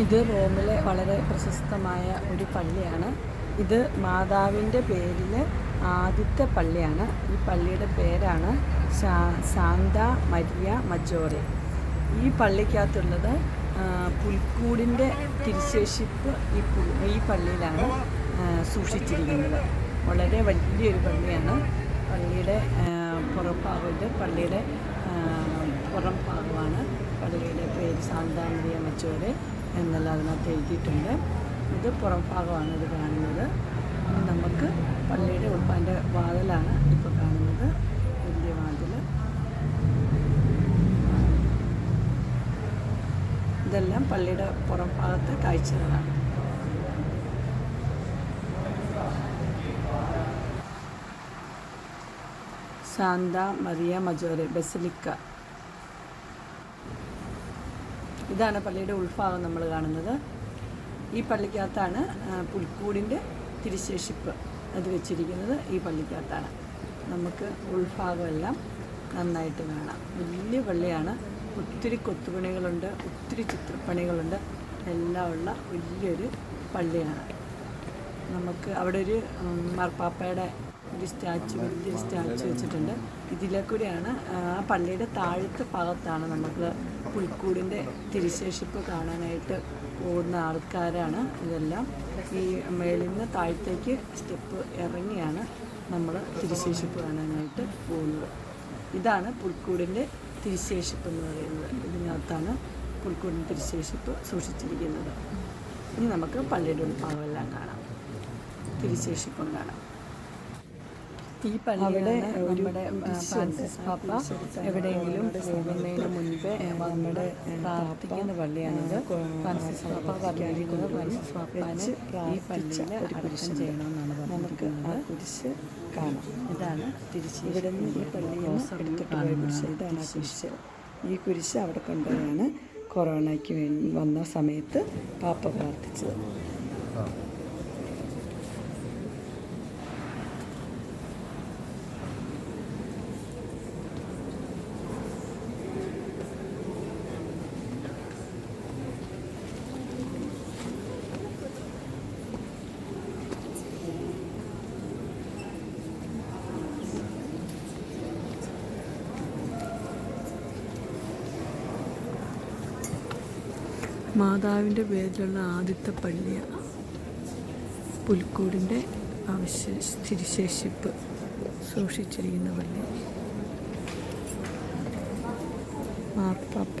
ഇത് റോമിലെ വളരെ പ്രശസ്തമായ ഒരു പള്ളിയാണ്. ഇത് മാതാവിന്റെ പേരിൽ ആദ്യത്തെ പള്ളിയാണ്. ഈ പള്ളിയുടെ പേരാണ് സാന്ത മരിയ മജോറെ ഈ പള്ളിക്കകത്തുള്ളത് പുൽക്കൂടിന്റെ തിരിശേഷിപ്പ് ഈ ഈ പള്ളിയിലാണ് സൂക്ഷിച്ചിരിക്കുന്നത്. വളരെ വലിയൊരു പള്ളിയാണ്. പള്ളിയുടെ പുറഭാഗത്ത് പള്ളിയുടെ പുറം പള്ളിയുടെ പേര് സാന്താമരിയ മച്ചോരെ എന്നെല്ലാം അതിനകത്ത് എഴുതിയിട്ടുണ്ട്. ഇത് പുറം ഭാഗമാണ് ഇത് കാണുന്നത്. നമുക്ക് പള്ളിയുടെ ഉൾപ്പാന്റെ വാതിലാണ് ഇപ്പോൾ കാണുന്നത്. വലിയ വാതിൽ ഇതെല്ലാം പള്ളിയുടെ പുറം ഭാഗത്തെ കാഴ്ചകളാണ്. Santa Maria Maggiore basilica. ഇതാണ് പള്ളിയുടെ ഉൾഭാഗം നമ്മൾ കാണുന്നത്. ഈ പള്ളിക്കകത്താണ് പുൽക്കൂടിന്റെ തിരിശേഷിപ്പ് അത് വെച്ചിരിക്കുന്നത്. ഈ പള്ളിക്കകത്താണ്. നമുക്ക് ഉൾഭാഗമെല്ലാം നന്നായിട്ട് കാണാം. വലിയ പള്ളിയാണ്. ഒത്തിരി കൊത്തുപണികളുണ്ട് ഒത്തിരി ചിത്രപ്പണികളുണ്ട്. എല്ലാം ഉള്ള വലിയൊരു പള്ളിയാണ്. നമുക്ക് അവിടെ ഒരു മാർപ്പാപ്പയുടെ ഒരു സ്റ്റാച്ചു വലിയൊരു സ്റ്റാച്ചു വെച്ചിട്ടുണ്ട്. ഇതിലെ കൂടിയാണ് ആ പള്ളിയുടെ താഴത്തെ ഭാഗത്താണ് നമുക്ക് പുൽക്കൂടിന്റെ തിരിശേഷിപ്പ് കാണാനായിട്ട് പോകുന്ന ആൾക്കാരാണ് ഇതെല്ലാം. ഈ മേളിൽ നിന്ന് താഴത്തേക്ക് സ്റ്റെപ്പ് ഇറങ്ങിയാണ് നമ്മൾ തിരിശേഷിപ്പ് കാണാനായിട്ട് പോകുന്നത്. ഇതാണ് പുൽക്കൂടിന്റെ തിരിശേഷിപ്പ് എന്ന് പറയുന്നത്. ഇതിനകത്താണ് പുൽക്കൂടിന്റെ തിരിശേഷിപ്പ് സൂക്ഷിച്ചിരിക്കുന്നത്. ഇനി നമുക്ക് പള്ളിയുടെ ഉൾഭാഗമെല്ലാം കാണാം. തിരിശേഷിപ്പും കാണാം. ഈ പള്ളിയുടെ നമ്മുടെ ഫ്രാൻസിസ് പാപ്പ എവിടെയെങ്കിലും പോകുന്നതിന് മുൻപേ നമ്മുടെ പ്രാർത്ഥിക്കുന്ന പള്ളിയാണിത്. ഫ്രാൻസിസ് പാപ്പ പറഞ്ഞിരിക്കുന്നത് ഫ്രാൻസിസ് പാപ്പാന് ഈ പള്ളിയിൽ അടക്കം ചെയ്യണമെന്നാണ് പറഞ്ഞിരിക്കുന്നത്. കുരിശ് കാണാം. ഇതാണ് തിരിച്ച് ഇവിടെ നിന്ന് ഈ പള്ളിയിൽ എടുത്തിട്ട് പോയ കുരിശ്. ഇതാണ് കുരിശ്. ഈ കുരിശ് അവിടെ കൊണ്ടുപോയാണ് കൊറോണയ്ക്ക് വേണ്ടി വന്ന സമയത്ത് പാപ്പ പ്രാർത്ഥിച്ചത്. മാതാവിന്റെ പേരിലുള്ള ആദ്യത്തെ പള്ളിയാണ് പുൽക്കൂടിന്റെ അവശ സ്ഥിരിശേഷിപ്പ് സൂക്ഷിച്ചിരിക്കുന്ന പള്ളി മാർപ്പാപ്പ